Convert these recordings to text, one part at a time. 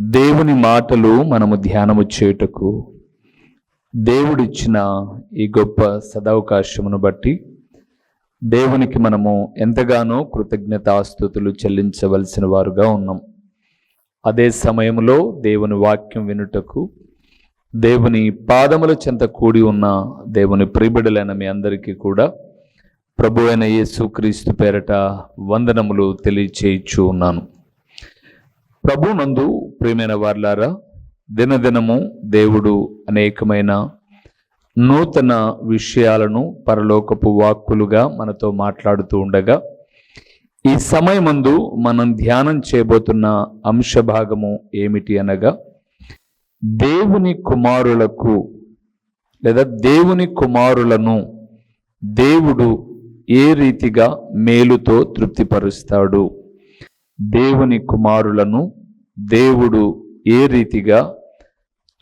దేవుని మాటలు మనము ధ్యానము చేయుటకు దేవుడిచ్చిన ఈ గొప్ప సదవకాశమును బట్టి దేవునికి మనము ఎంతగానో కృతజ్ఞతాస్థుతులు చెల్లించవలసిన వారుగా ఉన్నాం. అదే సమయంలో దేవుని వాక్యం వినుటకు దేవుని పాదముల చెంత కూడి ఉన్న దేవుని ప్రిబిడలైన మీ అందరికీ కూడా ప్రభు అయిన యేసుక్రీస్తు పేరట వందనములు తెలియచేయచ్చు ఉన్నాను. ప్రభు నందు ప్రియమైన వార్లారా దినదినము దేవుడు అనేకమైన నూతన విషయాలను పరలోకపు వాక్కులుగా మనతో మాట్లాడుతూ ఉండగా ఈ సమయమందు మనం ధ్యానం చేయబోతున్న అంశ భాగము ఏమిటి అనగా దేవుని కుమారులకు లేదా దేవుని కుమారులను దేవుడు ఏ రీతిగా మేలుతో తృప్తిపరుస్తాడు? దేవుని కుమారులను దేవుడు ఏ రీతిగా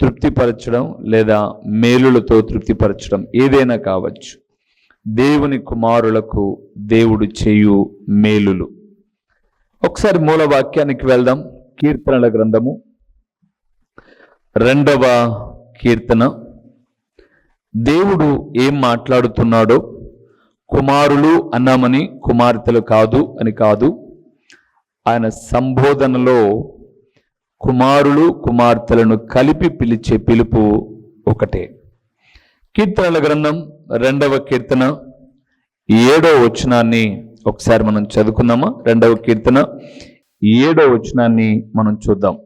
తృప్తిపరచడం లేదా మేలులతో తృప్తిపరచడం ఏదైనా కావచ్చు. దేవుని కుమారులకు దేవుడు చేయు మేలులు. ఒకసారి మూల వాక్యానికి వెళ్దాం. కీర్తనల గ్రంథము రెండవ కీర్తన. దేవుడు ఏం మాట్లాడుతున్నాడో కుమారులు అన్నామని కుమార్తెలు కాదు అని కాదు ఆయన సంబోధనలో కుమారులు కుమార్తెలను కలిపి పిలిచే పిలుపు ఒకటే. కీర్తనల గ్రంథం రెండవ కీర్తన ఏడో వచనాన్ని ఒకసారి మనం చదువుకుందామా? రెండవ కీర్తన ఏడో వచనాన్ని మనం చూద్దాం.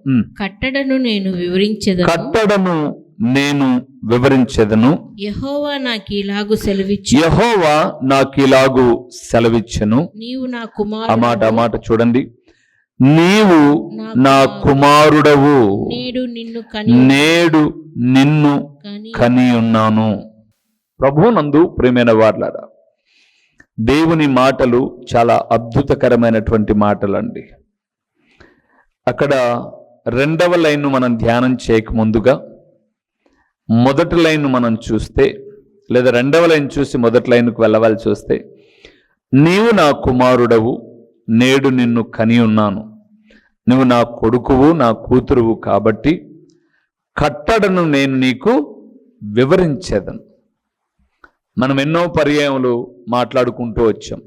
కట్టడను నేను వివరించదను. కట్టడము నేను వివరించెదను. యహోవా నాకు ఇలాగు సెలవిచ్చి యహోవా నాకిలాగు సెలవిచ్చెను. నీవు నా ఆ మాట ఆ మాట చూడండి. నీవు నా కుమారుడవు. నేడు నిన్ను కని నేడు నిన్ను కని కని ఉన్నాను. ప్రభునందు ప్రేమైన వార్లారా దేవుని మాటలు చాలా అద్భుతకరమైనటువంటి మాటలండి. అక్కడ రెండవ లైన్ను మనం ధ్యానం చేయక ముందుగా మొదటి లైన్ను మనం చూస్తే లేదా రెండవ లైన్ చూసి మొదటి లైన్కు వెళ్ళవలసి వస్తే నీవు నా కుమారుడవు నేడు నిన్ను కని ఉన్నాను. నువ్వు నా కొడుకువు నా కూతురువు కాబట్టి కట్టడను నేను నీకు వివరించేదను. మనం ఎన్నో పర్యాయములు మాట్లాడుకుంటూ వచ్చాం.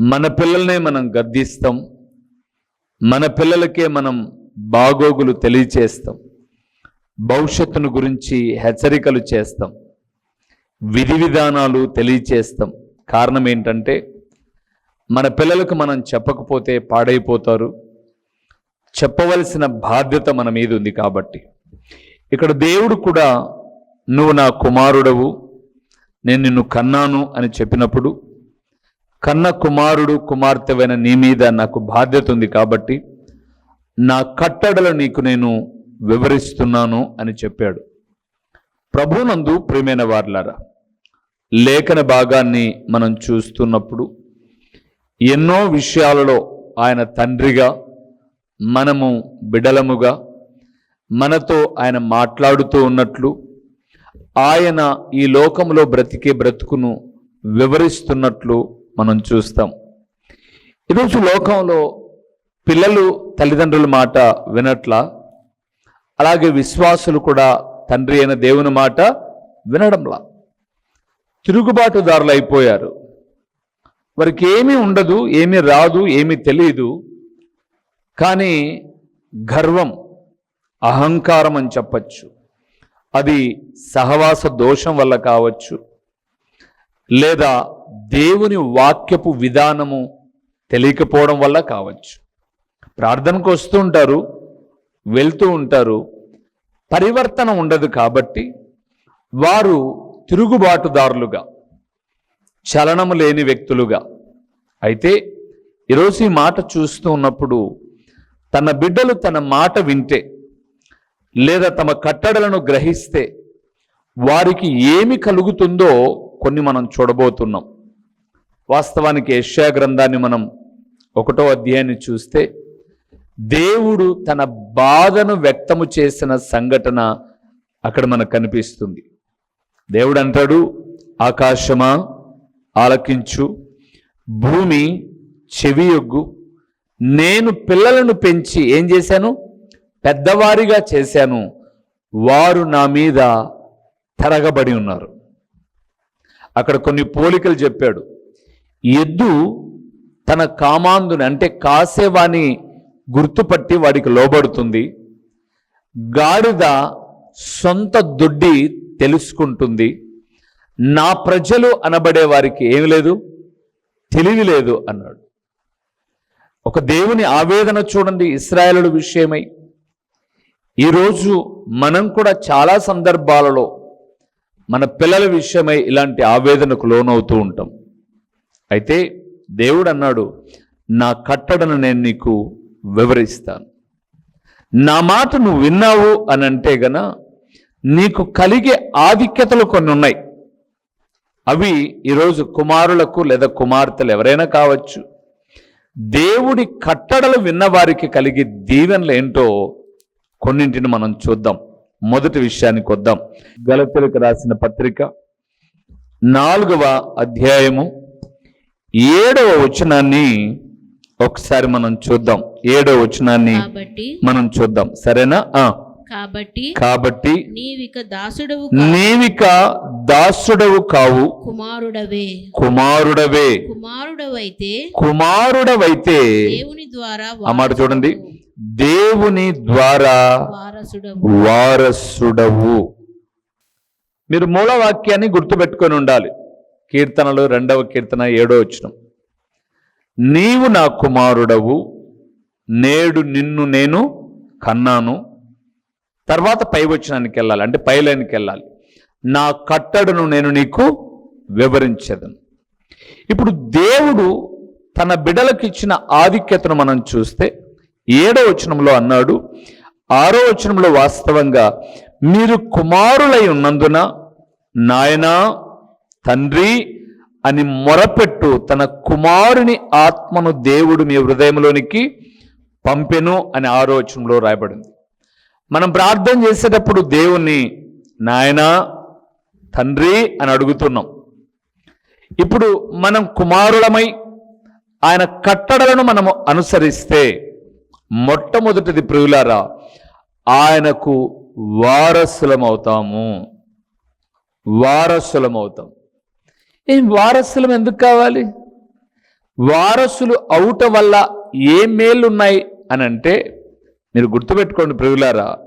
మన పిల్లల్నే మనం గద్దిస్తాం. మన పిల్లలకే మనం బాగోగులు తెలియచేస్తాం. భవిష్యత్తును గురించి హెచ్చరికలు చేస్తాం. విధి విధానాలు తెలియచేస్తాం. కారణం ఏంటంటే మన పిల్లలకు మనం చెప్పకపోతే పాడైపోతారు. చెప్పవలసిన బాధ్యత మన మీద ఉంది కాబట్టి. ఇక్కడ దేవుడు కూడా నువ్వు నా కుమారుడవు నేను నిన్ను కన్నాను అని చెప్పినప్పుడు కన్న కుమారుడు కుమార్తెవైన నీ మీద నాకు బాధ్యత ఉంది కాబట్టి నా కట్టడలు నీకు నేను వివరిస్తున్నాను అని చెప్పాడు. ప్రభునందు ప్రియమైన వార్లారా లేఖన భాగాన్ని మనం చూస్తున్నప్పుడు ఎన్నో విషయాలలో ఆయన తండ్రిగా మనము బిడలముగా మనతో ఆయన మాట్లాడుతూ ఉన్నట్లు ఆయన ఈ లోకంలో బ్రతికే బ్రతుకును వివరిస్తున్నట్లు మనం చూస్తాం. ఈరోజు లోకంలో పిల్లలు తల్లిదండ్రుల మాట వినట్లా అలాగే విశ్వాసులు కూడా తండ్రి అయిన దేవుని మాట వినడంలా. తిరుగుబాటుదారులు అయిపోయారు వారికి ఏమీ ఉండదు ఏమీ రాదు ఏమీ తెలియదు కానీ గర్వం అహంకారం అని చెప్పచ్చు. అది సహవాస దోషం వల్ల కావచ్చు. లేదా దేవుని వాక్యపు విధానము తెలియకపోవడం వల్ల కావచ్చు. ప్రార్థనకు వస్తూ ఉంటారు వెళ్తూ ఉంటారు. పరివర్తన ఉండదు కాబట్టి వారు తిరుగుబాటుదారులుగా చలనము లేని వ్యక్తులుగా. అయితే ఈరోజు ఈ మాట చూస్తూ ఉన్నప్పుడు తన బిడ్డలు తన మాట వింటే లేదా తమ కట్టడలను గ్రహిస్తే వారికి ఏమి కలుగుతుందో కొన్ని మనం చూడబోతున్నాం. వాస్తవానికి యష్యా గ్రంథాన్ని మనం ఒకటో అధ్యాయాన్ని చూస్తే దేవుడు తన బాధను వ్యక్తము చేసిన సంఘటన అక్కడ మనకు కనిపిస్తుంది. దేవుడు అంటాడు ఆకాశమా? ఆలకించు. భూమి చెవియొగ్గు. నేను పిల్లలను పెంచి ఏం చేశాను? పెద్దవారిగా చేశాను. వారు నా మీద తరగబడి ఉన్నారు. అక్కడ కొన్ని పోలికలు చెప్పాడు. ఎద్దు తన కామాందుని అంటే కాసేవాని గుర్తుపట్టి వాడికి లోబడుతుంది. గాడిద సొంత దొడ్డి తెలుసుకుంటుంది. నా ప్రజలు అనబడే వారికి ఏమి లేదు? తెలివి లేదు అన్నాడు. ఒక దేవుని ఆవేదన చూడండి ఇస్రాయేలుల విషయమై. ఈరోజు మనం కూడా చాలా సందర్భాలలో మన పిల్లల విషయమై ఇలాంటి ఆవేదనకు లోనవుతూ ఉంటాం. అయితే దేవుడు అన్నాడు నా కట్టడను నేను నీకు వివరిస్తాను. నా మాట నువ్వు విన్నావు అని అంటే గన నీకు కలిగే ఆధిక్యతలు కొన్ని ఉన్నాయి. అవి ఈరోజు కుమారులకు లేదా కుమార్తెలు ఎవరైనా కావచ్చు. దేవుడి కట్టడలు విన్నవారికి కలిగే దీవెనలు ఏంటో కొన్నింటిని మనం చూద్దాం. మొదటి విషయానికి వద్దాం. గలతెలకు రాసిన పత్రిక నాలుగవ అధ్యాయము ఏడవ వచనాన్ని ఒకసారి మనం చూద్దాం. ఏడవ వచనాన్ని మనం చూద్దాం. సరేనా? కాబట్టి కాబట్టి నీవిక దాసుడవు నీవిక దాసుడవు కావు. కుమారుడవే. కుమారుడవే. కుమారుడవైతే కుమారుడవైతే దేవుని ద్వారా ఆ మాట చూడండి. దేవుని ద్వారా వారసుడవు. వారసుడవు. మీరు మూలవాక్యాన్ని గుర్తుపెట్టుకొని ఉండాలి. కీర్తనలు రెండవ కీర్తన ఏడో వచ్చిన నీవు నా కుమారుడవు నేడు నిన్ను నేను కన్నాను. తర్వాత పై వచనానికి వెళ్ళాలి. అంటే పైలైనకి వెళ్ళాలి. నా కట్టడును నేను నీకు వివరించదను ఇప్పుడు దేవుడు తన బిడలకు ఇచ్చిన ఆధిక్యతను మనం చూస్తే ఏడో వచనంలో అన్నాడు ఆరో వచనంలో వాస్తవంగా మీరు కుమారులై ఉన్నందున నాయనా తండ్రి అని మొరపెట్టు తన కుమారుని ఆత్మను దేవుడు మీ హృదయంలోనికి పంపెను అని ఆరో వచనంలో రాయబడింది. మనం ప్రార్థన చేసేటప్పుడు దేవుణ్ణి నాయనా తండ్రి అని అడుగుతున్నాం. ఇప్పుడు మనం కుమారులమై ఆయన కట్టడలను మనము అనుసరిస్తే మొట్టమొదటిది ప్రియులారా ఆయనకు వారసులమవుతాము. వారసులమవుతాం. ఏం వారసులం ఎందుకు కావాలి? వారసులు అవుట వల్ల ఏ మేలున్నాయి అని అంటే మీరు గుర్తుపెట్టుకోండి ప్రియులారా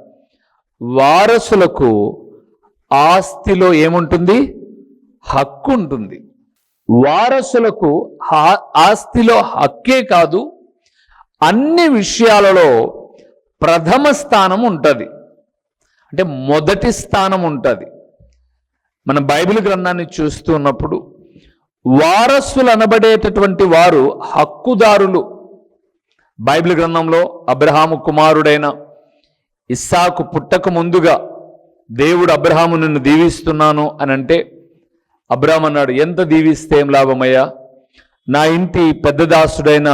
వారసులకు ఆస్తిలో ఏముంటుంది? హక్కు ఉంటుంది. వారసులకు ఆస్తిలో హక్కే కాదు అన్ని విషయాలలో ప్రథమ స్థానం ఉంటుంది. అంటే మొదటి స్థానం ఉంటుంది. మన బైబిల్ గ్రంథాన్ని చూస్తున్నప్పుడు వారసులు అనబడేటటువంటి వారు హక్కుదారులు. బైబిల్ గ్రంథంలో అబ్రహాము కుమారుడైన ఇస్సాకు పుట్టక ముందుగా దేవుడు అబ్రహాము నిన్ను దీవిస్తున్నాను అని అంటే అబ్రహాం అన్నాడు ఎంత దీవిస్తే ఏం లాభమయ్యా? నా ఇంటి పెద్ద దాసుడైన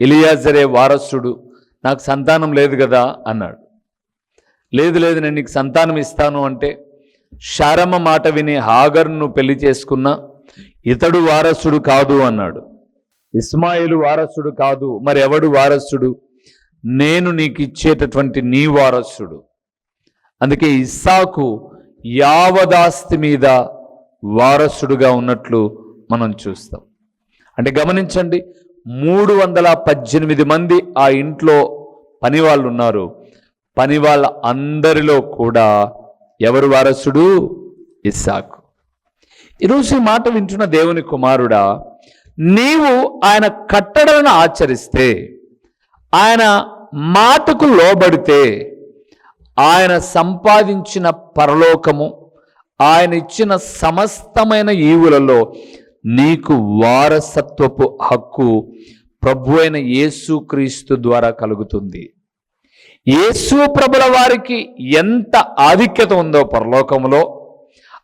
ఎలియాజరే వారసుడు నాకు సంతానం లేదు కదా? అన్నాడు. లేదు లేదు నేను నీకు సంతానం ఇస్తాను అంటే శారమ్మ మాట విని హాగర్ను పెళ్ళి చేసుకున్న ఇతడు వారసుడు కాదు అన్నాడు. ఇస్మాయిలు వారసుడు కాదు మరి ఎవడు వారసుడు? నేను నీకు ఇచ్చేటటువంటి నీ వారసుడు. అందుకే ఇస్సాకు యావదాస్తి మీద వారసుడుగా ఉన్నట్లు మనం చూస్తాం. అంటే గమనించండి మూడు వందల పద్దెనిమిది మంది ఆ ఇంట్లో పని వాళ్ళు ఉన్నారు పని వాళ్ళ అందరిలో కూడా ఎవరు వారసుడు? ఇస్సాకు. ఈరోజు ఈ మాట వింటున్న దేవుని కుమారుడా నీవు ఆయన కట్టడలను ఆచరిస్తే ఆయన మాటకు లోబడితే ఆయన సంపాదించిన పరలోకము ఆయన ఇచ్చిన సమస్తమైన ఈవులలో నీకు వారసత్వపు హక్కు ప్రభు అయిన యేసుక్రీస్తు ద్వారా కలుగుతుంది. యేసు ప్రభుల వారికి ఎంత ఆధిక్యత ఉందో పరలోకములో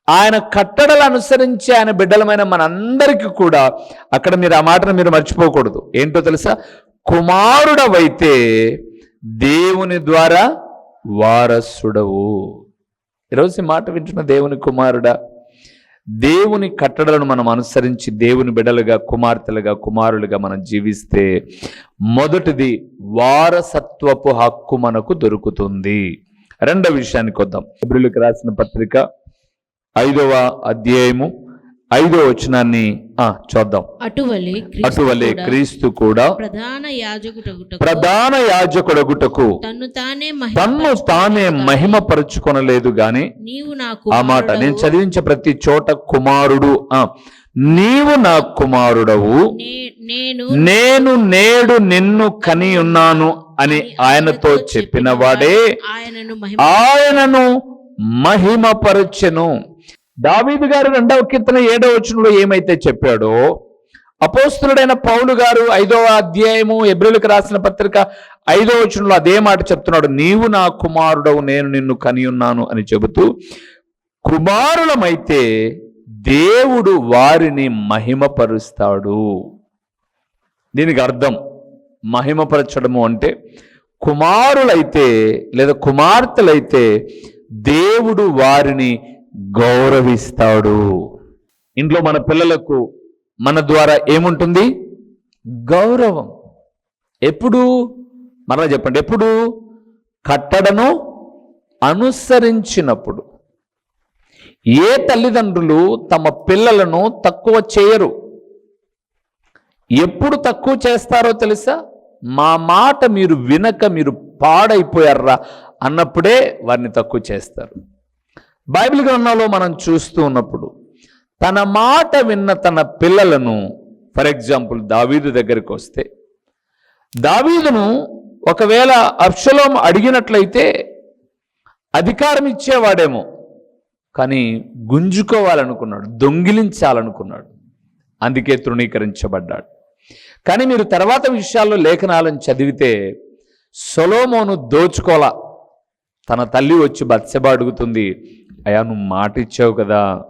ఆయన కట్టడలు అనుసరించి ఆయన బిడ్డలమైన మనందరికీ కూడా అక్కడ మీరు ఆ మాటను మీరు మర్చిపోకూడదు. ఏంటో తెలుసా? కుమారుడవైతే దేవుని ద్వారా వారసుడవు. ఈరోజు మాట వింటున్న దేవుని కుమారుడా దేవుని కట్టడలను మనం అనుసరించి దేవుని బిడలుగా కుమార్తెలుగా కుమారులుగా మనం జీవిస్తే మొదటిది వారసత్వపు హక్కు మనకు దొరుకుతుంది. రెండవ విషయానికి వద్దాం. ఫిబ్రిలకు రాసిన పత్రిక ఐదవ అధ్యాయము ఐదవ వచనాన్ని ఆ చూద్దాం. అటువలే క్రీస్తు అటువలే కూడా క్రీస్తు కూడా ప్రధాన యాజకుటగుటకు ప్రధాన యాజకుడగుటకు తన్ను తానే తన్ను తానే మహిమపరుచుకొనలేదు గాని నీవు నా ఆ మాట నేను చదివించే ప్రతి చోట కుమారుడు ఆ నీవు నా కుమారుడవు. నేను నేను నేడు నిన్ను కని ఉన్నాను అని ఆయనతో చెప్పిన వాడే ఆయనను మహిమపరచెను. దావీదు గారు రెండవ కీర్తన ఏడవ వచనంలో ఏమైతే చెప్పాడో అపోస్తుడైన పౌలు గారు ఐదవ అధ్యాయము ఎబ్రిలకు రాసిన పత్రిక ఐదవ వచనంలో అదే మాట చెప్తున్నాడు నీవు నా కుమారుడవు నేను నిన్ను కనియున్నాను అని చెబుతూ కుమారులమైతే దేవుడు వారిని మహిమపరుస్తాడు. దీనికి అర్థం మహిమపరచడము అంటే కుమారులైతే లేదా కుమార్తెలైతే దేవుడు వారిని గౌరవిస్తాడు. ఇంట్లో మన పిల్లలకు మన ద్వారా ఏముంటుంది? గౌరవం. ఎప్పుడు? మరలా చెప్పండి ఎప్పుడు? కట్టడను అనుసరించినప్పుడు. ఏ తల్లిదండ్రులు తమ పిల్లలను తక్కువ చేయరు? ఎప్పుడు తక్కువ చేస్తారో తెలుసా? మా మాట మీరు వినక మీరు పాడైపోయారా? అన్నప్పుడే వారిని తక్కువ చేస్తారు. బైబిల్ గ్రంథంలో మనం చూస్తూ ఉన్నప్పుడు తన మాట విన్న తన పిల్లలను ఫర్ ఎగ్జాంపుల్ దావీదు దగ్గరికి వస్తే దావీదును ఒకవేళ అప్షలోం అడిగినట్లయితే అధికారం ఇచ్చేవాడేమో కానీ గుంజుకోవాలనుకున్నాడు దొంగిలించాలనుకున్నాడు. అందుకే తృణీకరించబడ్డాడు. కానీ మీరు తర్వాత విషయాల్లో లేఖనాలను చదివితే సొలోమోను దోచుకోలా తన తల్లి వచ్చి బత్సెబ అడుగుతుంది అయా నువ్వు మాట ఇచ్చావు కదా.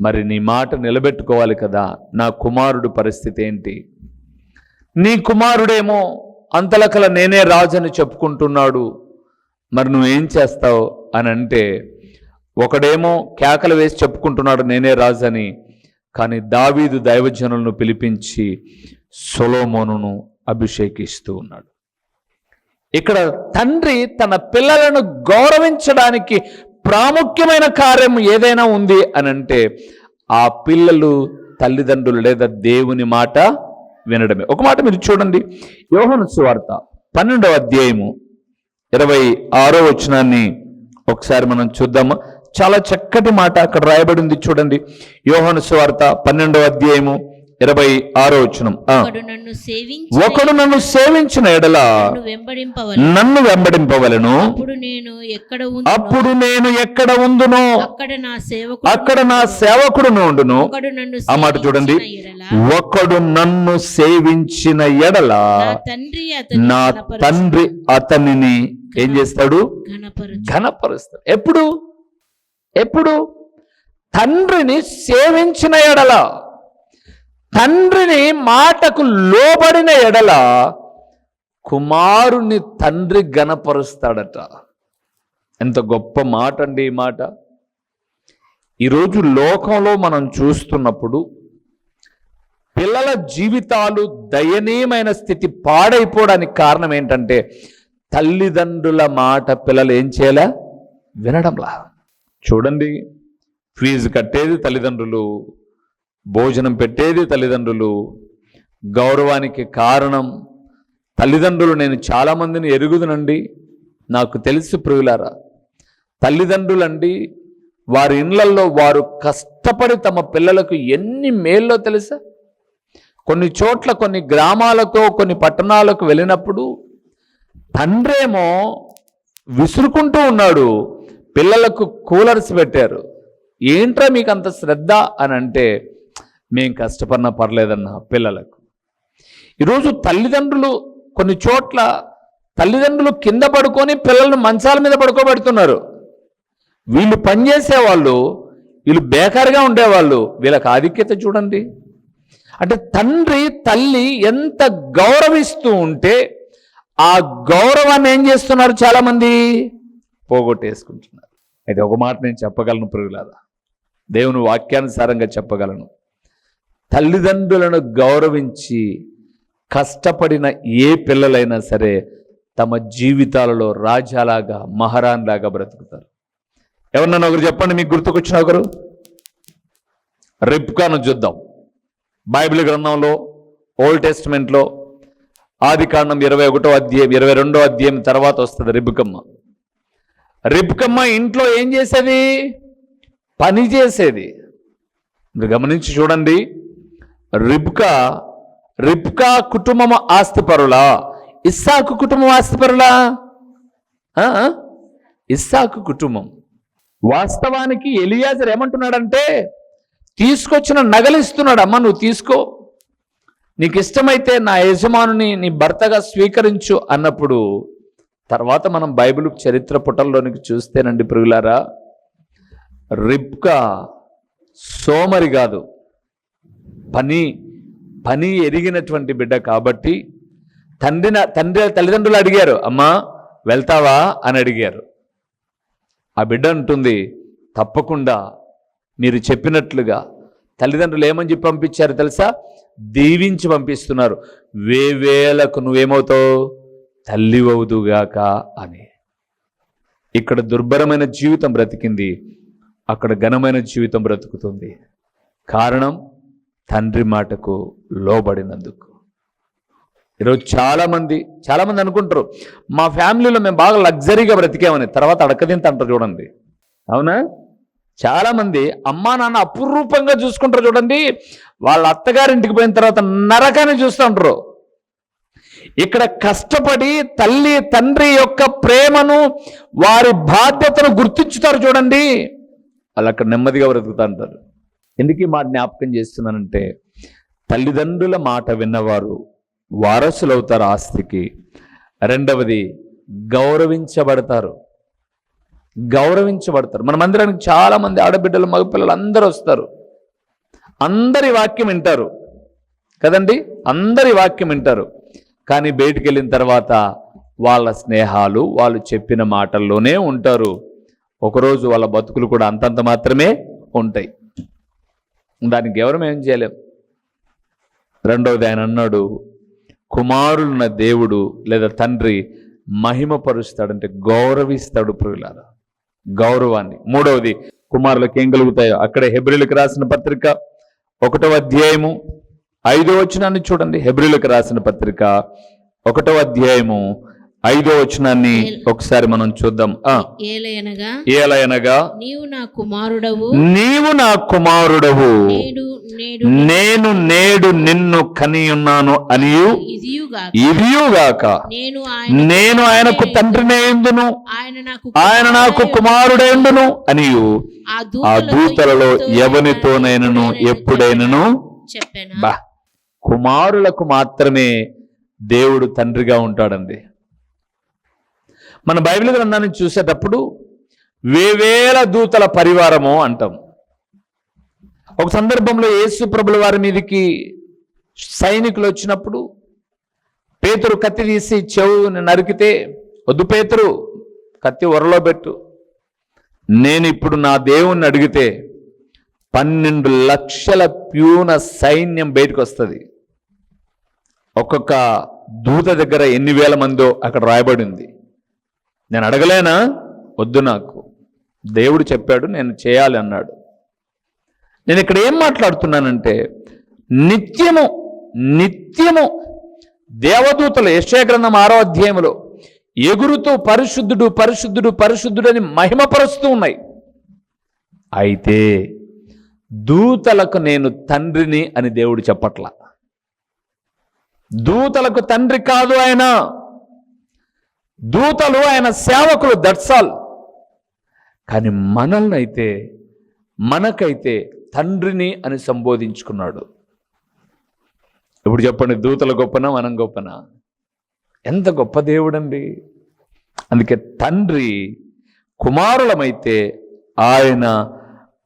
మరి నీ మాట నిలబెట్టుకోవాలి కదా. నా కుమారుడు పరిస్థితి ఏంటి? నీ కుమారుడేమో అంతలకల నేనే రాజని చెప్పుకుంటున్నాడు. మరి నువ్వేం చేస్తావు అని అంటే ఒకడేమో కేకలు వేసి చెప్పుకుంటున్నాడు నేనే రాజని. కానీ దావీదు దైవజనులను పిలిపించి సొలోమోనును అభిషేకిస్తూ ఉన్నాడు. ఇక్కడ తండ్రి తన పిల్లలను గౌరవించడానికి ప్రాముఖ్యమైన కార్యం ఏదైనా ఉంది అని అంటే ఆ పిల్లలు తల్లిదండ్రులు లేదా దేవుని మాట వినడమే. ఒక మాట మీరు చూడండి. యోహన సువార్త పన్నెండవ అధ్యాయము ఇరవై ఆరో వచనాన్ని ఒకసారి మనం చూద్దాము. చాలా చక్కటి మాట అక్కడ రాయబడింది చూడండి. యోహన సువార్త పన్నెండవ అధ్యాయము ఇరవై ఆరో వచనం. ఆ. ఒకడు నన్ను సేవించిన ఎడల నన్ను వెంబడింపవలను. అప్పుడు నేను ఎక్కడ ఉందునో? అక్కడ నా సేవకుడు ఉండును. ఆ మాట చూడండి. ఒకడు నన్ను సేవించిన ఎడల నా తండ్రి అతనిని ఏం చేస్తాడు? ఘనపరుస్తాడు. ఎప్పుడు? ఎప్పుడు? తండ్రిని సేవించిన ఎడల. తండ్రిని మాటకు లోబడిన ఎడల కుమారుని తండ్రి గణపరుస్తాడట ఎంత గొప్ప మాట అండి ఈ మాట. ఈరోజు లోకంలో మనం చూస్తున్నప్పుడు పిల్లల జీవితాలు దయనీయమైన స్థితి పాడైపోవడానికి కారణం ఏంటంటే తల్లిదండ్రుల మాట పిల్లలు ఏం చేయాలా? వినడంలా. చూడండి ఫీజు కట్టేది తల్లిదండ్రులు. భోజనం పెట్టేది తల్లిదండ్రులు. గౌరవానికి కారణం తల్లిదండ్రులు. నేను చాలామందిని ఎరుగుదునండి. నాకు తెలుసు ప్రియులారా తల్లిదండ్రులండి వారి ఇండ్లల్లో వారు కష్టపడి తమ పిల్లలకు ఎన్ని మేల్లో తెలుసా? కొన్ని చోట్ల కొన్ని గ్రామాలతో కొన్ని పట్టణాలకు వెళ్ళినప్పుడు తండ్రేమో విసురుకుంటూ ఉన్నాడు. పిల్లలకు కూలర్స్ పెట్టారు. ఏంట్రా మీకు అంత శ్రద్ధ అని అంటే మేం కష్టపడినా పర్లేదన్న పిల్లలకు. ఈరోజు తల్లిదండ్రులు కొన్ని చోట్ల తల్లిదండ్రులు కింద పడుకొని పిల్లల్ని మంచాల మీద పడుకోబెడుతున్నారు. వీళ్ళు పనిచేసేవాళ్ళు వీళ్ళు బేకారుగా ఉండేవాళ్ళు వీళ్ళకి ఆధిక్యత చూడండి. అంటే తండ్రి తల్లి ఎంత గౌరవిస్తూ ఉంటే ఆ గౌరవాన్ని ఏం చేస్తున్నారు చాలామంది? పోగొట్టేసుకుంటున్నారు. అయితే ఒక మాట నేను చెప్పగలను ప్రియులాదా దేవుని వాక్యానుసారంగా చెప్పగలను. తల్లిదండ్రులను గౌరవించి కష్టపడిన ఏ పిల్లలైనా సరే తమ జీవితాలలో రాజాలాగా మహారాణిలాగా బ్రతుకుతారు. ఎవరన్నా ఒకరు చెప్పండి మీకు గుర్తుకొచ్చిన ఒకరు? రిప్కాను చూద్దాం. బైబిల్ గ్రంథంలో ఓల్డ్ టెస్ట్మెంట్లో ఆది కాండం ఇరవై ఒకటో అధ్యాయం ఇరవై రెండో అధ్యాయం తర్వాత వస్తుంది రిబ్కమ్మ. రిబ్కమ్మ ఇంట్లో ఏం చేసేది? పని చేసేది. మీరు గమనించి చూడండి. రిబ్కా రిబ్కా కుటుంబం ఆస్తిపరులా ఇస్సాకు కుటుంబం ఆస్తిపరులా ఇస్సాకు కుటుంబం. వాస్తవానికి ఎలియాజర్ ఏమంటున్నాడంటే తీసుకొచ్చిన నగలిస్తున్నాడు అమ్మ నువ్వు తీసుకో. నీకు ఇష్టమైతే నా యజమానుని నీ భర్తగా స్వీకరించు అన్నప్పుడు తర్వాత మనం బైబిల్ చరిత్ర పుటల్లోనికి చూస్తేనండి ప్రియులారా రిబ్కా సోమరి కాదు. పని పని ఎరిగినటువంటి బిడ్డ కాబట్టి తండ్రిన తండ్రి తల్లిదండ్రులు అడిగారు అమ్మా వెళ్తావా? అని అడిగారు. ఆ బిడ్డ అంటుంది తప్పకుండా. మీరు చెప్పినట్లుగా. తల్లిదండ్రులు ఏమని చెప్పి పంపించారు తెలుసా? దీవించి పంపిస్తున్నారు. వేవేలకు నువ్వేమవుతావు? తల్లి అవుదుగాక అని. ఇక్కడ దుర్భరమైన జీవితం బ్రతికింది. అక్కడ ఘనమైన జీవితం బ్రతుకుతుంది. కారణం తండ్రి మాటకు లోబడినందుకు. ఈరోజు చాలామంది చాలామంది అనుకుంటారు మా ఫ్యామిలీలో మేము బాగా లగ్జరీగా బ్రతికామని తర్వాత అడకదింత అంటారు చూడండి. అవునా? చాలామంది అమ్మా నాన్న అపురూపంగా చూసుకుంటారు చూడండి వాళ్ళ అత్తగారింటికి పోయిన తర్వాత నరకాన్ని చూస్తుంటారు ఇక్కడ కష్టపడి తల్లి తండ్రి యొక్క ప్రేమను వారి బాధ్యతను గుర్తించుతారు చూడండి. వాళ్ళు అక్కడ నెమ్మదిగా బ్రతుకుతా అంటారు ఎందుకు మా జ్ఞాపకం చేస్తున్నానంటే తల్లిదండ్రుల మాట విన్నవారు వారసులవుతారు ఆస్తికి. రెండవది గౌరవించబడతారు. గౌరవించబడతారు. మన మందిరానికి చాలామంది ఆడబిడ్డలు మగపిల్లలు అందరూ వస్తారు. అందరి వాక్యం వింటారు. కదండి? అందరి వాక్యం వింటారు. కానీ బయటికి వెళ్ళిన తర్వాత వాళ్ళ స్నేహాలు వాళ్ళు చెప్పిన మాటల్లోనే ఉంటారు. ఒకరోజు వాళ్ళ బతుకులు కూడా అంతంత మాత్రమే ఉంటాయి. దానికి ఎవరు ఏం చేయలేం. రెండవది ఆయన అన్నాడు కుమారులున్న దేవుడు లేదా తండ్రి మహిమపరుస్తాడంటే గౌరవిస్తాడు ప్రియులారా. గౌరవాన్ని. మూడవది కుమారులకు ఏం కలుగుతాయో. అక్కడే హెబ్రిలకు రాసిన పత్రిక ఒకటవ అధ్యాయము ఐదో వచనాన్ని చూడండి. హెబ్రిలకు రాసిన పత్రిక ఒకటవ అధ్యాయము ఐదో వచనాన్ని ఒకసారి మనం చూద్దాం. ఏలయనగా ఏలయనగా నీవు నా కుమారుడవు. నీవు నా కుమారుడవు. నేను నేడు నిన్ను కనియున్నాను అనియు. ఇదియుగా ఇదియుగాక నేను ఆయన నేను ఆయనకు తండ్రినే ఎందును ఆయన నాకు ఆయన నాకు కుమారుడేండును అనియు. ఆ దూతలలో ఎవనితోనైనను ఎప్పుడైనను? చెప్పాను? బా. కుమారులకు మాత్రమే దేవుడు తండ్రిగా ఉంటాడండి. మన బైబిల్ గ్రంథాన్ని చూసేటప్పుడు వేవేల దూతల పరివారము అంటాం. ఒక సందర్భంలో యేసు ప్రభుల వారి మీదకి సైనికులు వచ్చినప్పుడు పేతురు కత్తి తీసి చెవుని నరికితే వద్దు పేతురు కత్తి ఒరలో పెట్టు. నేను ఇప్పుడు నా దేవుణ్ణి అడిగితే పన్నెండు లక్షల ప్యూన సైన్యం బయటకు వస్తుంది. ఒక్కొక్క దూత దగ్గర ఎన్ని వేల మందో అక్కడ రాయబడింది. నేను అడగలేనా? వద్దు నాకు. దేవుడు చెప్పాడు నేను చేయాలి అన్నాడు. నేను ఇక్కడ ఏం మాట్లాడుతున్నానంటే నిత్యము నిత్యము దేవదూతలు యశ్యా ఆరో అధ్యాయంలో ఎగురుతూ పరిశుద్ధుడు పరిశుద్ధుడు పరిశుద్ధుడు అని మహిమపరుస్తూ ఉన్నాయి. అయితే దూతలకు నేను తండ్రిని అని దేవుడు చెప్పట్లా. దూతలకు తండ్రి కాదు ఆయన. దూతలు ఆయన సేవకులు దట్సాల్ కానీ మనల్ని అయితే మనకైతే తండ్రిని అని సంబోధించుకున్నాడు. ఇప్పుడు చెప్పండి దూతల గొప్పన మనం గొప్పన? ఎంత గొప్ప దేవుడండి. అందుకే తండ్రి కుమారులమైతే ఆయన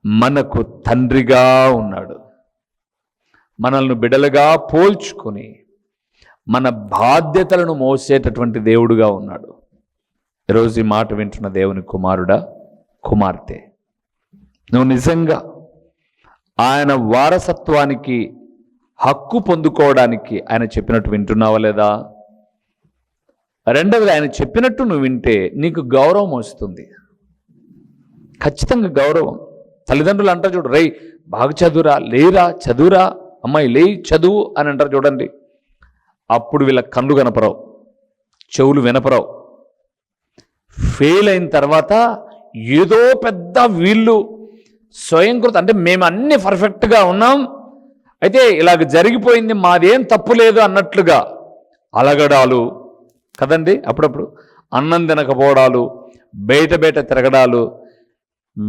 మనకు తండ్రిగా ఉన్నాడు. మనల్ని బిడలుగా పోల్చుకొని మన బాధ్యతలను మోసేటటువంటి దేవుడుగా ఉన్నాడు. ఈరోజు ఈ మాట వింటున్న దేవుని కుమారుడా కుమార్తె నువ్వు నిజంగా ఆయన వారసత్వానికి హక్కు పొందుకోవడానికి ఆయన చెప్పినట్టు వింటున్నావా లేదా? రెండవది ఆయన చెప్పినట్టు నువ్వు వింటే నీకు గౌరవం వస్తుంది. ఖచ్చితంగా గౌరవం. తల్లిదండ్రులు అంటారు చూడు రై బాగా చదువురా లేరా చదువురా అమ్మాయి లే చదువు అని అంటారు చూడండి. అప్పుడు వీళ్ళ కళ్ళు కనపరావు చెవులు వినపరావు. ఫెయిల్ అయిన తర్వాత ఏదో పెద్ద వీళ్ళు స్వయంకృత అంటే మేము అన్ని పర్ఫెక్ట్గా ఉన్నాం. అయితే ఇలాగ జరిగిపోయింది మాదేం తప్పు లేదు అన్నట్లుగా అలగడాలు కదండి అప్పుడప్పుడు అన్నం తినకపోవడాలు బయట బయట తిరగడాలు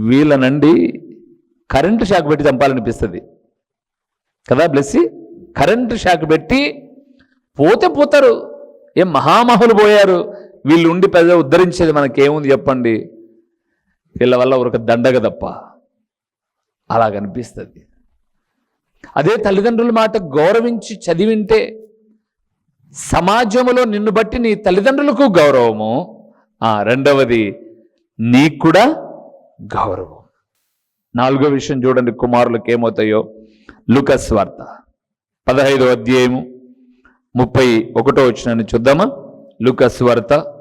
వీళ్ళనండి కరెంటు షాక్ పెట్టి చంపాలనిపిస్తుంది. కదా బ్లెస్సి? కరెంటు షాక్ పెట్టి పోతే పోతారు. ఏం మహామహులు పోయారు. వీళ్ళు ఉండి పెద్ద ఉద్ధరించేది మనకేముంది చెప్పండి. వీళ్ళ వల్ల ఒక దండగ తప్ప. అలాగనిపిస్తుంది అదే తల్లిదండ్రుల మాట గౌరవించి చదివింటే సమాజంలో నిన్ను బట్టి నీ తల్లిదండ్రులకు గౌరవము. ఆ రెండవది నీకు కూడా గౌరవం. నాలుగో విషయం చూడండి కుమారులకు ఏమవుతాయో లుకస్ వార్త పదహైదో అధ్యాయము ముప్పై ఒకటో వచ్చినాన్ని చూద్దామా? లుకస్ వార్త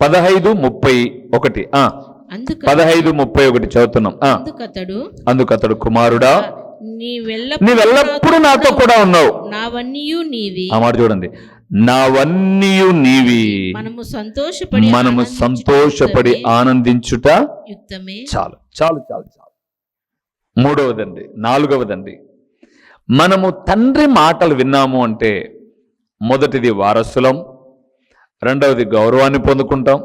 పదహైదు ముప్పై ఒకటి. ఆ అందుక పదహైదు ముప్పై ఒకటి చదువుతున్నాం. అందుకతడు అందుకు అతడు కుమారుడా నీవెల్ల నీవెల్లప్పుడూ నాతో కూడా ఉన్నావు. నీవి. ఆ మాట చూడండి. నావన్నీయు నీవి. మనము సంతోషపడి మనము ఆనందించుట సంతోషపడి. ఆనందించుట యుక్తమే. చాలు చాలు చాలు చాలు. మూడవదండి నాలుగవదండి. మనము తండ్రి మాటలు విన్నాము అంటే మొదటిది వారసులం రెండవది గౌరవాన్ని పొందుకుంటాం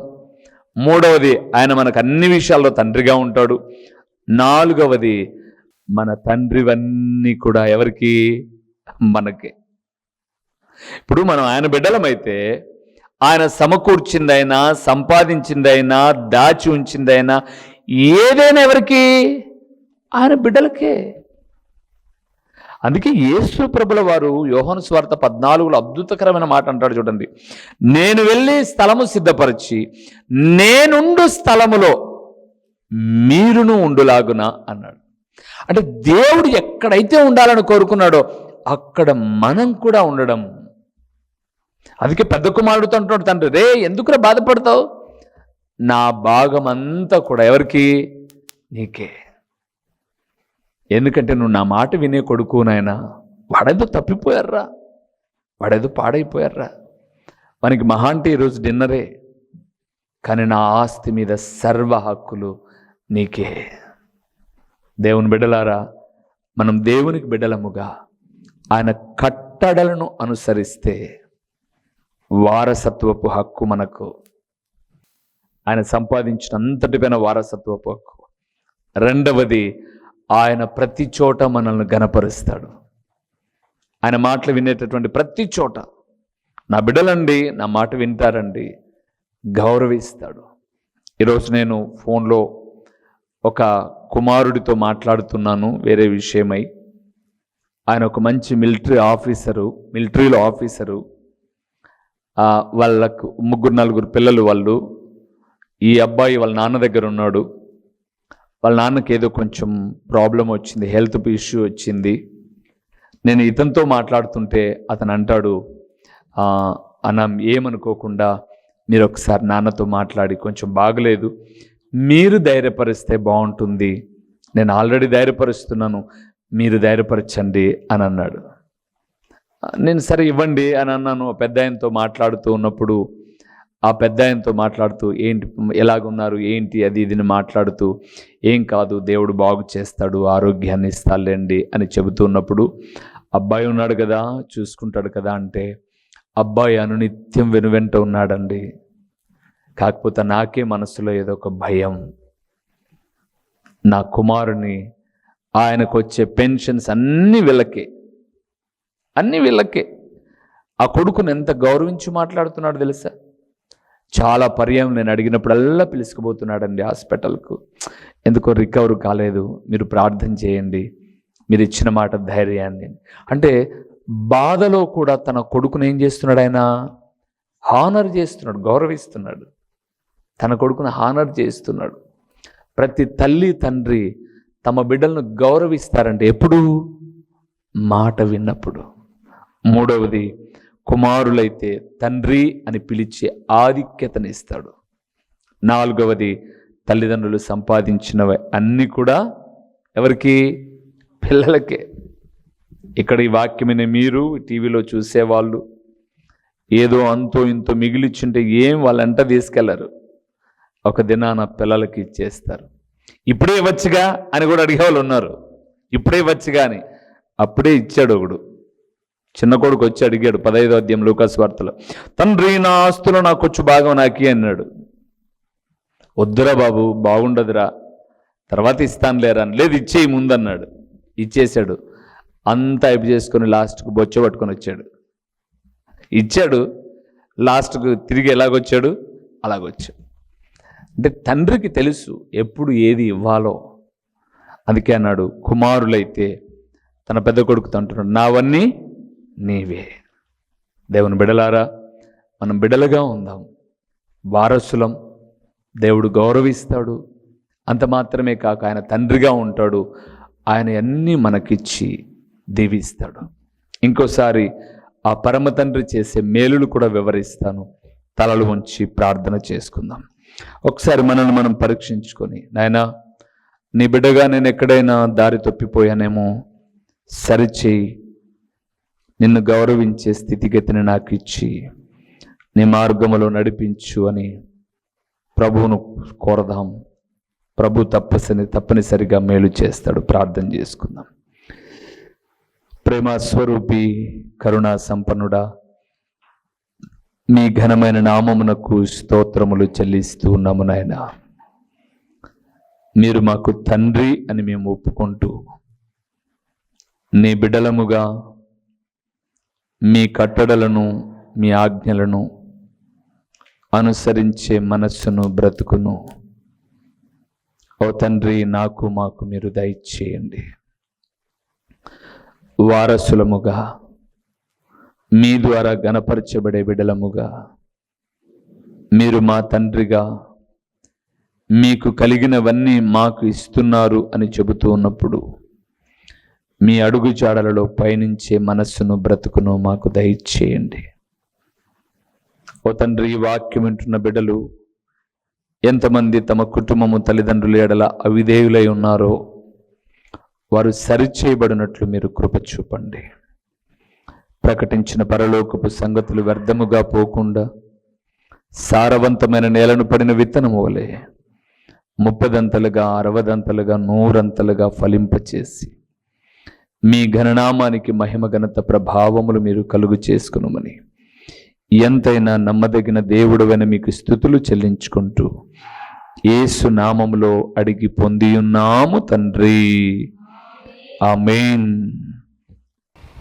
మూడవది ఆయన మనకు అన్ని విషయాల్లో తండ్రిగా ఉంటాడు నాలుగవది మన తండ్రివన్నీ కూడా ఎవరికి? మనకే. ఇప్పుడు మనం ఆయన బిడ్డలమైతే ఆయన సమకూర్చిందైనా సంపాదించిందైనా దాచి ఉంచిందైనా ఏదైనా ఎవరికి? ఆయన బిడ్డలకే. అందుకే యేసు ప్రభుల వారు యోహన్ స్వార్థ పద్నాలుగులో అద్భుతకరమైన మాట అంటాడు చూడండి. నేను వెళ్ళి స్థలము సిద్ధపరిచి నేనుండు స్థలములో మీరును ఉండులాగున అన్నాడు. అంటే దేవుడు ఎక్కడైతే ఉండాలని కోరుకున్నాడో అక్కడ మనం కూడా ఉండడం. అందుకే పెద్ద కుమారుడితో అంటున్నాడు తండ్రి రే ఎందుకురా బాధపడతావు? నా భాగం అంతా కూడా ఎవరికి? నీకే. ఎందుకంటే నువ్వు నా మాట వినే కొడుకు నాయన. వాడేదో తప్పిపోయారా వాడేదో పాడైపోయారా మనకి మహా అంటే ఈరోజు డిన్నరే. కానీ నా ఆస్తి మీద సర్వ హక్కులు నీకే. దేవుని బిడ్డలారా మనం దేవునికి బిడ్డలముగా ఆయన కట్టడలను అనుసరిస్తే వారసత్వపు హక్కు మనకు. ఆయన సంపాదించిన అంతటిపైన వారసత్వపు హక్కు. రెండవది ఆయన ప్రతి చోట మనల్ని గనపరుస్తాడు ఆయన మాటలు వినేటటువంటి ప్రతి చోట నా బిడ్డలండి నా మాట వింటారండి గౌరవిస్తాడు. ఈరోజు నేను ఫోన్లో ఒక కుమారుడితో మాట్లాడుతున్నాను వేరే విషయమై. ఆయన ఒక మంచి మిలిటరీ ఆఫీసరు మిలిటరీలో ఆఫీసరు. వాళ్ళకు ముగ్గురు నలుగురు పిల్లలు వాళ్ళు. ఈ అబ్బాయి వాళ్ళ నాన్న దగ్గర ఉన్నాడు. వాళ్ళ నాన్నకి ఏదో కొంచెం ప్రాబ్లం వచ్చింది హెల్త్ ఇష్యూ వచ్చింది. నేను ఇతనితో మాట్లాడుతుంటే అతను అంటాడు అన్న ఏమనుకోకుండా మీరు ఒకసారి నాన్నతో మాట్లాడి కొంచెం బాగలేదు. మీరు ధైర్యపరిస్తే బాగుంటుంది. నేను ఆల్రెడీ ధైర్యపరుస్తున్నాను. మీరు ధైర్యపరచండి అని అన్నాడు. నేను సరే ఇవ్వండి అని అన్నాను. పెద్ద ఆయనతో మాట్లాడుతూ ఉన్నప్పుడు ఆ పెద్ద ఆయనతో మాట్లాడుతూ ఏంటి ఎలాగున్నారు? ఏంటి? అది ఇదిని మాట్లాడుతూ ఏం కాదు దేవుడు బాగు చేస్తాడు ఆరోగ్యాన్ని ఇస్తాలేండి అని చెబుతున్నప్పుడు అబ్బాయి ఉన్నాడు కదా చూసుకుంటాడు కదా అంటే అబ్బాయి అనునిత్యం వెనువెంట ఉన్నాడండి. కాకపోతే నాకే మనసులో ఏదో ఒక భయం. నా కుమారుని ఆయనకు వచ్చే పెన్షన్స్ అన్నీ వీళ్ళకే. అన్నీ వీళ్ళకే. ఆ కొడుకుని ఎంత గౌరవించి మాట్లాడుతున్నాడు తెలుసా? చాలా పర్యాయం నేను అడిగినప్పుడల్లా పిలుచుకుపోతున్నాడండి హాస్పిటల్కు. ఎందుకో రికవర్ కాలేదు. మీరు ప్రార్థన చేయండి. మీరు ఇచ్చిన మాట ధైర్యాన్ని. అంటే బాధలో కూడా తన కొడుకుని ఏం చేస్తున్నాడు ఆయన? హానర్ చేస్తున్నాడు గౌరవిస్తున్నాడు. తన కొడుకును హానర్ చేస్తున్నాడు. ప్రతి తల్లి తండ్రి తమ బిడ్డలను గౌరవిస్తారంటే ఎప్పుడు? మాట విన్నప్పుడు. మూడవది కుమారులైతే తండ్రి అని పిలిచే ఆధిక్యతనిస్తాడు నాలుగవది తల్లిదండ్రులు సంపాదించినవి అన్నీ కూడా ఎవరికి? పిల్లలకే. ఇక్కడ ఈ వాక్యమైన మీరు టీవీలో చూసేవాళ్ళు. ఏదో అంతో ఇంతో మిగిలిచ్చుంటే ఏం వాళ్ళంట తీసుకెళ్ళరు. ఒక దినాన పిల్లలకి ఇచ్చేస్తారు. ఇప్పుడే వచ్చుగా అని కూడా అడిగే వాళ్ళు ఉన్నారు. ఇప్పుడే వచ్చుగా అని. అప్పుడే ఇచ్చాడు ఒకడు. చిన్న కొడుకు వచ్చి అడిగాడు పదహైదో అధ్యాయం లూకాస్ వార్తలో తండ్రి నా ఆస్తులు నాకు కొచ్చు భాగం నాకి అన్నాడు. వద్దురా బాబు బాగుండదురా తర్వాత ఇస్తాను లేరా అని లేదు ఇచ్చేయి ముందన్నాడు ఇచ్చేశాడు. అంతా అయిపు చేసుకొని లాస్ట్కు బొచ్చ పట్టుకొని వచ్చాడు. ఇచ్చాడు. లాస్ట్కు తిరిగి ఎలాగొచ్చాడు? అలాగొచ్చాడు అంటే తండ్రికి తెలుసు ఎప్పుడు ఏది ఇవ్వాలో. అందుకే అన్నాడు కుమారులైతే తన పెద్ద కొడుకుతో అంటున్నాడు నావన్నీ నీవే. దేవుని బిడలారా మనం బిడలుగా ఉందాం. వారసులం దేవుడు గౌరవిస్తాడు. అంత మాత్రమే కాక ఆయన తండ్రిగా ఉంటాడు. ఆయన అన్నీ మనకిచ్చి దీవిస్తాడు. ఇంకోసారి ఆ పరమ తండ్రి చేసే మేలులు కూడా వివరిస్తాను. తలలు ఉంచి ప్రార్థన చేసుకుందాం. ఒకసారి మనల్ని మనం పరీక్షించుకొని నాయనా నీ బిడ్డగా నేను ఎక్కడైనా దారి తప్పిపోయానేమో సరిచేయి. నిన్ను గౌరవించే స్థితిగతిని నాకు ఇచ్చి నీ మార్గములో నడిపించు అని ప్రభువును కోరదాం. ప్రభు తప్పసని తప్పనిసరిగా మేలు చేస్తాడు. ప్రార్థన చేసుకుందాం. ప్రేమ స్వరూపి కరుణా సంపన్నుడా మీ ఘనమైన నామమునకు స్తోత్రములు చెల్లిస్తూ ఉన్నాము నాయన. మీరు మాకు తండ్రి అని మేము ఒప్పుకుంటూ నీ బిడ్డలముగా మీ కట్టడలను మీ ఆజ్ఞలను అనుసరించే మనస్సును బ్రతుకును. ఓ తండ్రి నాకు మాకు మీరు దయచేయండి. వారసులముగా మీ ద్వారా గణపరచబడే బిడలముగా మీరు మా తండ్రిగా మీకు కలిగినవన్నీ మాకు ఇస్తున్నారు అని చెబుతూ ఉన్నప్పుడు మీ అడుగు జాడలలో పయనించే మనస్సును బ్రతుకును మాకు దయచేయండి. ఓ తండ్రి ఈ వాక్యం వింటున్న బిడ్డలు ఎంతమంది తమ కుటుంబము తల్లిదండ్రుల ఎడల అవిధేయులై ఉన్నారో వారు సరిచేయబడినట్లు మీరు కృప చూపండి. ప్రకటించిన పరలోకపు సంగతులు వ్యర్థముగా పోకుండా సారవంతమైన నేలను పడిన విత్తనము వలె ముప్పదంతలుగా అరవదంతలుగా నూరంతలుగా ఫలింపచేసి మీ ఘననామానికి మహిమ ఘనత ప్రభావములు మీరు కలుగు చేసుకునమని. ఎంతైనా నమ్మదగిన దేవుడవైన మీకు స్థుతులు చెల్లించుకుంటూ ఏసు నామములో అడిగి పొందియున్నాము తండ్రి. ఆ మెయిన్